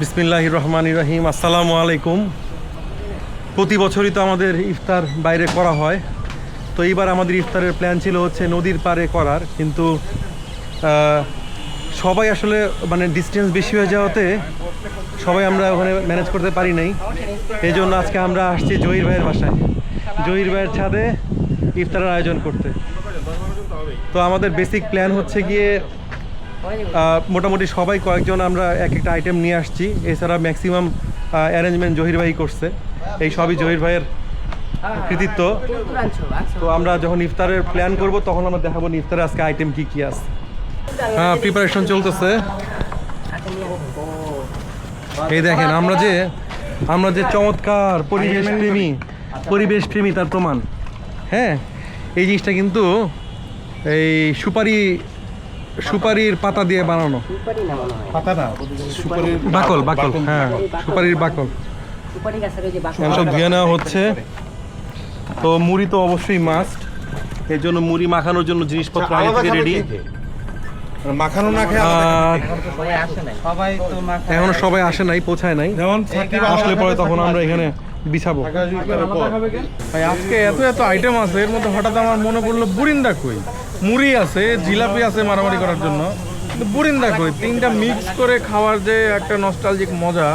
বিসমিল্লাহ রহমান রহিম আসসালামু আলাইকুম। প্রতি বছরই তো আমাদের ইফতার বাইরে করা হয়। তো এইবার আমাদের ইফতারের প্ল্যান ছিল হচ্ছে নদীর পাড়ে করার, কিন্তু সবাই আসলে মানে ডিস্টেন্স বেশি হয়ে যাওয়াতে সবাই আমরা ওখানে ম্যানেজ করতে পারি নাই। এই জন্য আজকে আমরা আসছি জহির ভাইয়ের বাসায়। জহির ভাইয়ের ছাদে ইফতারের আয়োজন করতে। তো আমাদের বেসিক প্ল্যান হচ্ছে গিয়ে মোটামুটি সবাই কয়েকজন আমরা এক একটা আইটেম নিয়ে আসছি। এছাড়া ম্যাক্সিমাম অ্যারেঞ্জমেন্ট জহির ভাই করছে। এই সবই জহির ভাইয়ের কৃতিত্ব। তো আমরা যখন ইফতারের প্ল্যান করব, তখন আমরা দেখাবো ইফতারে আজকে আইটেম কি কি আছে। হ্যাঁ প্রিপারেশন চলতেছে। এই দেখেন, আমরা যে আমরা যে চমৎকার পরিবেশ প্রেমী পরিবেশ প্রেমী তার প্রমাণ। হ্যাঁ এই জিনিসটা কিন্তু এই সুপারি সুপারির পাতা দিয়ে বানানো। পাতা না? সুপারির বাকল বাকল। হ্যাঁ সুপারির বাকল। সব ধুয়ে নেওয়া হচ্ছে। তো মুড়ি তো অবশ্যই মাস্ট এর জন্য মুড়ি মাখানোর জন্য জিনিসপত্র আগে থেকে রেডি মানে মাখানো না খেয়ে আর সবাই আসে নাই। সবাই তো মাখা এখনও সবাই আসে নাই পৌঁছায় নাই। যেমন আসলে পরে তখন আমরা এখানে বিছাবো। আজকে এত এত আইটেম আছে এর মধ্যে হঠাৎ আমার মনে পড়ল বুরিন্দা কই? মুড়ি আছে, জিলাপি আছে মারামারি করার জন্য। কিন্তু কই তিনটা মিক্স করে খাওয়ার যে একটা নস্টালজিক মজা,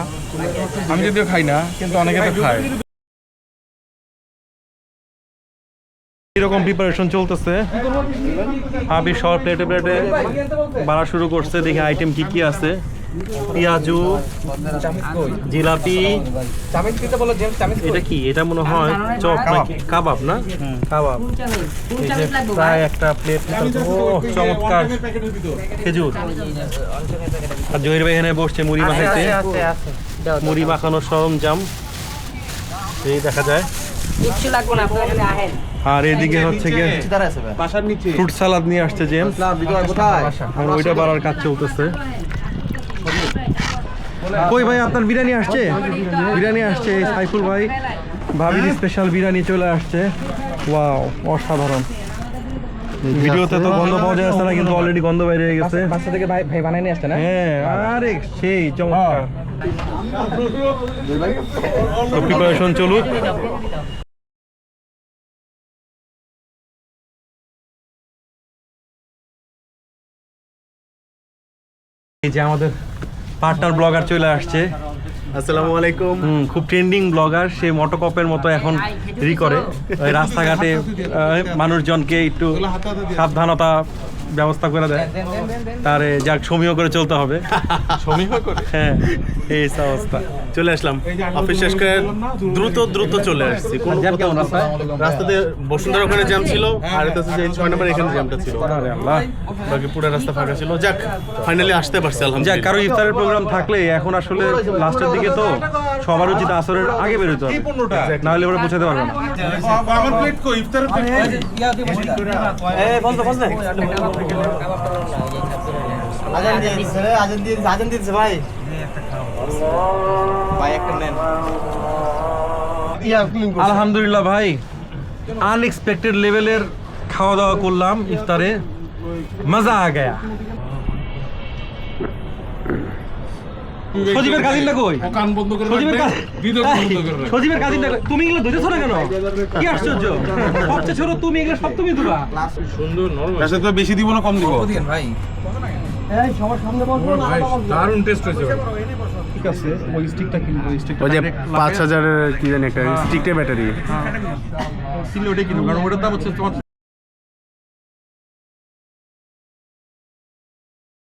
আমি যদিও খাই না, কিন্তু অনেকে তো খায়। এরকম প্রিপারেশন চলতেছে। হাবি সব প্লেটে প্লেটে বাড়া শুরু করছে, দেখি আইটেম কি কি আছে। পেঁয়াজু জিলাপি। এটা কি? এটা মনে হয় চপ নাকি? কাবাব না? কাবাব। প্রায় একটা প্লেট চমৎকার। খেজুর। আর জহির ভাই এখানে বসছে মুড়ি মাখাইতে। আছে আছে দাও মুড়ি মাখানোর সরঞ্জাম। এই দেখা যায়। আর এদিকে হচ্ছে গিয়ে বাসার ফ্রুট সালাদ নিয়ে আসছে জেমস। ওইটা বাড়ার কাজ চলতেছে। কই ভাই আপনার বিরিয়ানি আসছে? বিরিয়ানি আসছে সাইফুল ভাই। ভাবির স্পেশাল বিরিয়ানি চলে আসছে। ওয়াও অসাধারণ। ভিডিওতে তো গন্ধ পাওয়া যাচ্ছে না কিন্তু অলরেডি গন্ধ বাইরে হয়ে গেছে। বাসা থেকে ভাই ভাই বানাই নিয়ে আসছে না? হ্যাঁ আরে সেই চমৎকার। তো প্রিপারেশন চলুক। এই যে আমাদের পার্টনার ব্লগার চলে আসছে। আসসালামু আলাইকুম। হুম, খুব ট্রেন্ডিং ব্লগার সে মটোকপের মতো এখন রি করে। রাস্তাঘাটে মানুষজনকে একটু সাবধানতা ব্যবস্থা করে দেয়। তারে যাক সমীহ করে চলতে হবে। সমীহ করে? হ্যাঁ এই অবস্থা। চলে আসলাম। অফিস শেষ করে দ্রুত দ্রুত চলে আসছি। কোন রাস্তায়? রাস্তাতে বসুন্ধরা ওখানে জ্যাম ছিল আর এটা হচ্ছে যে ছয় নম্বর এখানে জ্যামটা ছিল। আরে আল্লাহ। বাকি পুরো রাস্তা ফাঁকা ছিল। যাক ফাইনালি আসতে পারছি যাক কারও ইফতারের প্রোগ্রাম থাকলে এখন আসলে লাস্টের দিকে তো। সবার উচিত আসরের আগে বেরোতে হবে। না হলে ওরা পৌঁছাতে পারবে না। আমার প্লেট কই ইফতারের প্লেট আজান দিয়ে দিচ্ছে আজান দিয়ে আজান দিচ্ছে ভাই। ভাই একটা নেন। আলহামদুলিল্লাহ ভাই। আনএক্সপেক্টেড লেভেলের খাওয়া দাওয়া করলাম ইফতারে। মজা আ গয়া। সজীবের কাজিনটা কই? কান বন্ধ করে সজীবের কাজ- এই, সজীবের কাজিনটা কই? তুমি এগুলো ধরেছো না কেন? কি আশ্চর্য? সবচেয়ে ছোট তুমি এগুলো সব তুমি দিবা আচ্ছা তো বেশি দিব না কম দিব। দারুণ টেস্ট হয়েছে ঠিক আছে ওই স্টিকটা কিনবো ওই স্টিকটা ওই যে পাঁচ হাজারের কি জানি একটা স্টিকের ব্যাটারি কিনলে ওটাই কিনবো কারণ ওটার দাম হচ্ছে তোমার